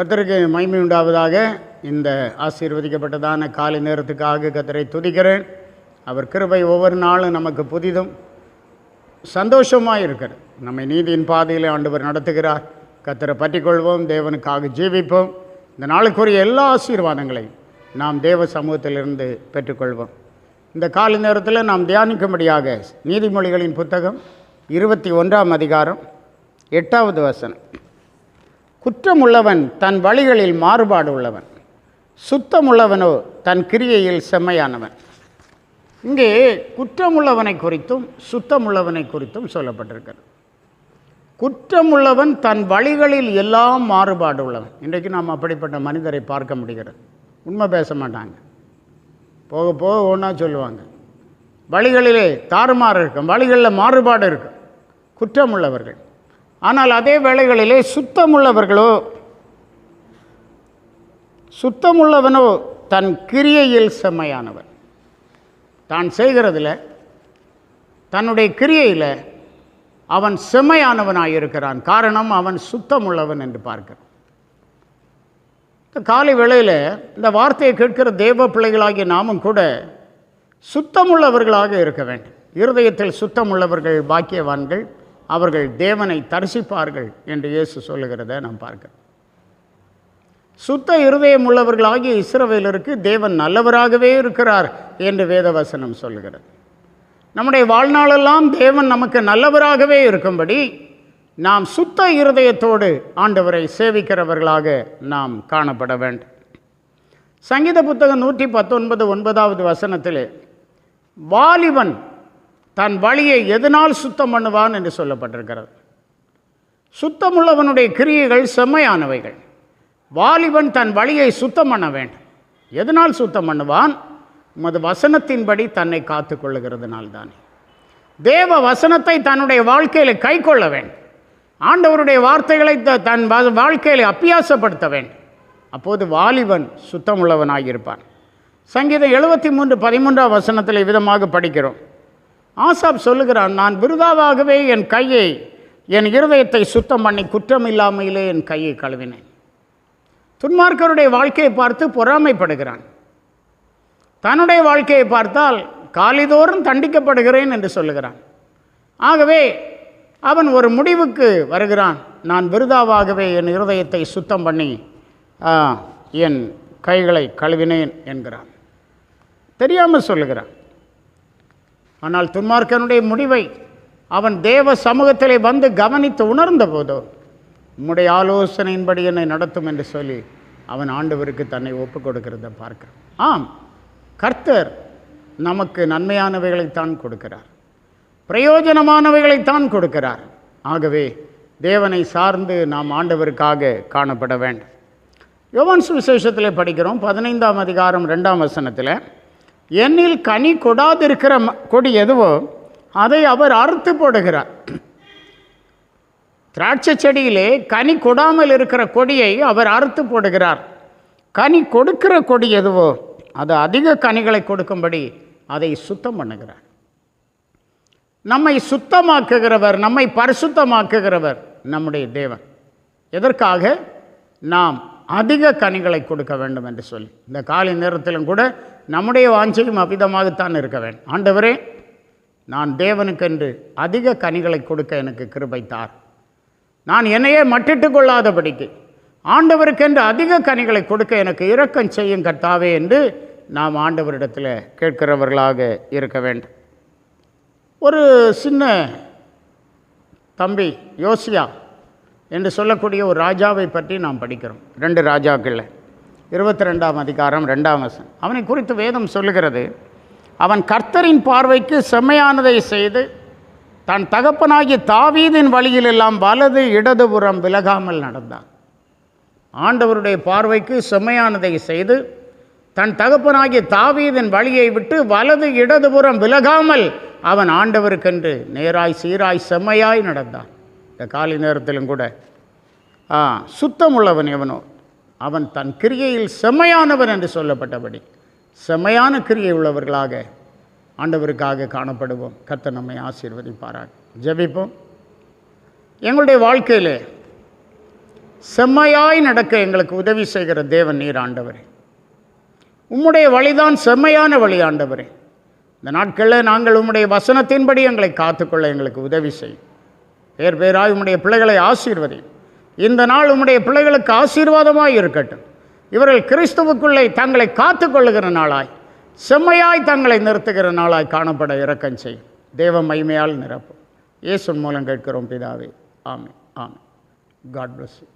கத்தருக்கு மகிமை உண்டாவதாக. இந்த ஆசீர்வதிக்கப்பட்டதான காலை நேரத்துக்காக கத்தரை துதிக்கிறேன். அவர் கிருபை ஒவ்வொரு நாளும் நமக்கு புதிதும் சந்தோஷமாக இருக்கிறது. நம்மை நீதியின் பாதையில் ஆண்டவர் நடத்துகிறார். கத்தரை பற்றிக்கொள்வோம் தேவனுக்காக ஜீவிப்போம். இந்த நாளுக்குரிய எல்லா ஆசீர்வாதங்களையும் நாம் தேவ சமூகத்திலிருந்து பெற்றுக்கொள்வோம். இந்த காலை நேரத்தில் நாம் தியானிக்கும்படியாக நீதிமொழிகளின் புத்தகம் இருபத்தி ஒன்றாம் அதிகாரம் எட்டாவது வசனம். குற்றமுள்ளவன் தன் வழிகளில் மாறுபாடு உள்ளவன். சுத்தமுள்ளவனோ தன் கிரியையில் செம்மையானவன். இங்கே குற்றமுள்ளவனை குறித்தும் சுத்தமுள்ளவனை குறித்தும் சொல்லப்பட்டிருக்கிறது. குற்றமுள்ளவன் தன் வழிகளில் எல்லாம் மாறுபாடு உள்ளவன். இன்றைக்கு நாம் அப்படிப்பட்ட மனிதரை பார்க்க முடிகிறது. உண்மை பேச மாட்டாங்க. போக போக ஒன்றா சொல்லுவாங்க. வழிகளிலே தாறுமாறு இருக்கும். வழிகளில் மாறுபாடு இருக்கும். குற்றமுள்ளவர்கள். ஆனால் அதே வேளைகளிலே சுத்தமுள்ளவர்களோ சுத்தமுள்ளவனோ தன் கிரியையில் செம்மையானவன் தான் செய்கிறதில் தன்னுடைய கிரியையில் அவன் செம்மையானவனாக இருக்கிறான் காரணம் அவன் சுத்தமுள்ளவன் என்று பார்க்கிறான் இந்த காலை வேளையில் இந்த வார்த்தையை கேட்கிற தேவ பிள்ளைகளாகிய நாமும் கூட சுத்தமுள்ளவர்களாக இருக்க வேண்டும். இருதயத்தில் சுத்தமுள்ளவர்கள் பாக்கியவான்கள் அவர்கள் தேவனை தரிசிப்பார்கள் என்று இயேசு சொல்லுகிறத நாம் பார்க்கிறோம். சுத்த இருதயம் உள்ளவர்களாகிய இஸ்ரவேலருக்கு தேவன் நல்லவராகவே இருக்கிறார் என்று வேதவசனம் சொல்கிறது நம்முடைய வாழ்நாளெல்லாம் தேவன் நமக்கு நல்லவராகவே இருக்கும்படி நாம் சுத்த இருதயத்தோடு ஆண்டவரை சேவிக்கிறவர்களாக நாம் காணப்பட வேண்டும். சங்கீத புத்தகம் நூற்றி பத்தொன்பது ஒன்பதாவது வசனத்தில் வாலிபன் தன் வழியை எதனால் சுத்தம் பண்ணுவான் என்று சொல்லப்பட்டிருக்கிறது. சுத்தமுள்ளவனுடைய கிரியைகள் செம்மையானவைகள். வாலிபன் தன் வழியை சுத்தம் பண்ண வேண்டும். எதனால் சுத்தம் பண்ணுவான்? உமது வசனத்தின்படி தன்னை காத்து கொள்ளுகிறதுனால்தானே. தேவ வசனத்தை தன்னுடைய வாழ்க்கையில் கை கொள்ள வேண்டும். ஆண்டவருடைய வார்த்தைகளை த- தன் வா- வாழ்க்கையில் அப்பியாசப்படுத்த வேண்டும். அப்போது வாலிபன் சுத்தமுள்ளவனாக இருப்பான் சங்கீதம் எழுபத்தி மூன்று பதிமூன்றாம் வசனத்தில் விதமாக படிக்கிறோம். ஆசாப் சொல்லுகிறான் நான் விருதாவாகவே என் கையை என் இருதயத்தை சுத்தம் பண்ணி குற்றம் இல்லாமையிலே என் கையை கழுவினேன். துன்மார்க்கருடைய வாழ்க்கையை பார்த்து பொறாமைப்படுகிறான். தன்னுடைய வாழ்க்கையை பார்த்தால் காலிதோறும் தண்டிக்கப்படுகிறேன் என்று சொல்லுகிறான். ஆகவே அவன் ஒரு முடிவுக்கு வருகிறான் நான் விருதாவாகவே என் இருதயத்தை சுத்தம் பண்ணி ஆ, என் கைகளை கழுவினேன் என்கிறான். தெரியாமல் சொல்லுகிறான். ஆனால் துன்மார்க்கனுடைய முடிவை அவன் தேவ சமூகத்திலே வந்து கவனித்து உணர்ந்த போதோ உம்முடைய ஆலோசனையின்படி என்னை நடத்தும் என்று சொல்லி அவன் ஆண்டவருக்கு தன்னை ஒப்பு கொடுக்கிறத பார்க்கிறான். ஆம் கர்த்தர் நமக்கு நன்மையானவைகளைத்தான் கொடுக்கிறார். பிரயோஜனமானவைகளைத்தான் கொடுக்கிறார். ஆகவே தேவனை சார்ந்து நாம் ஆண்டவருக்காக காணப்பட வேண்டும். யோவான் சுவிசேஷத்தில் படிக்கிறோம் பதினைந்தாம் அதிகாரம் ரெண்டாம் வசனத்தில். என்னில் கனி கொடாதிருக்கிற ம- கொடி எதுவோ அதை அவர் அறுத்து போடுகிறார். திராட்சை செடியிலே கனி கொடாமல் இருக்கிற கொடியை அவர் அறுத்து போடுகிறார். கனி கொடுக்கிற கொடி எதுவோ அது அதிக கனிகளை கொடுக்கும்படி அதை சுத்தம் பண்ணுகிறார். நம்மை சுத்தமாக்குகிறவர் நம்மை பரிசுத்தமாக்குகிறவர் நம்முடைய தேவன். எதற்காக? நாம் அதிக கனிகளை கொடுக்க வேண்டும் என்று சொல்லி. இந்த காலை நேரத்திலும் கூட நம்முடைய வாஞ்சையும் அபிதமாகத்தான் இருக்க வேண்டும். ஆண்டவரே நான் தேவனுக்கென்று அதிக கனிகளை கொடுக்க எனக்கு கிருபைத்தார் நான் என்னையே மட்டிட்டு கொள்ளாதபடிக்கு ஆண்டவருக்கென்று அதிக கனிகளை கொடுக்க எனக்கு இரக்கம் செய்யும் கர்த்தாவே என்று நாம் ஆண்டவரிடத்தில் கேட்கிறவர்களாக இருக்க வேண்டும். ஒரு சின்ன தம்பி யோசியா என்று சொல்லக்கூடிய ஒரு ராஜாவை பற்றி நாம் படிக்கிறோம். ரெண்டு ராஜாக்களில் இருபத்தி ரெண்டாம் அதிகாரம் ரெண்டாம் வசனம். அவனை குறித்து வேதம் சொல்லுகிறது. அவன் கர்த்தரின் பார்வைக்கு செம்மையானதை செய்து தன் தகப்பனாகிய தாவீதின் வழியிலெல்லாம் வலது இடதுபுறம் விலகாமல் நடந்தான். ஆண்டவருடைய பார்வைக்கு செம்மையானதை செய்து தன் தகப்பனாகிய தாவீதின் வழியை விட்டு வலது இடதுபுறம் விலகாமல் அவன் ஆண்டவருக்கென்று நேராய் சீராய் செம்மையாய் நடந்தான். இந்த காலை நேரத்திலும் கூட. ஆ சுத்தமுள்ளவன் எவனோ? அவன் தன் கிரியையில் செம்மையானவன் என்று சொல்லப்பட்டபடி. செம்மையான கிரியை உள்ளவர்களாக ஆண்டவருக்காக காணப்படுவோம். கத்த நம்மை ஆசீர்வதிப்பாராக. ஜெபிப்போம். எங்களுடைய வாழ்க்கையிலே செம்மையாய் நடக்க எங்களுக்கு உதவி செய்கிற தேவன் நீர் ஆண்டவரே. உம்முடைய வழிதான் செம்மையான வழி ஆண்டவரே. இந்த நாட்களில் நாங்கள் உம்முடைய வசனத்தின்படி எங்களை காத்துக்கொள்ள எங்களுக்கு உதவி செய்யும். பேர் பேராய் உம்முடைய பிள்ளைகளை ஆசீர்வதி. இந்த நாள் உம்முடைய பிள்ளைகளுக்கு ஆசீர்வாதமாய் இருக்கட்டும். இவர்கள் கிறிஸ்துவுக்குள்ளே தங்களை காத்துக்கொள்ளுகிற நாளாய் செம்மையாய் தங்களை நிறுத்துகிற நாளாய் காணப்பட இறக்கம் செய்யும். தேவ மகிமையால் நிரப்பும். இயேசுன் மூலம் கேட்கிறோம் பிதாவே. ஆமே ஆமே காட் பிளஸ் யூ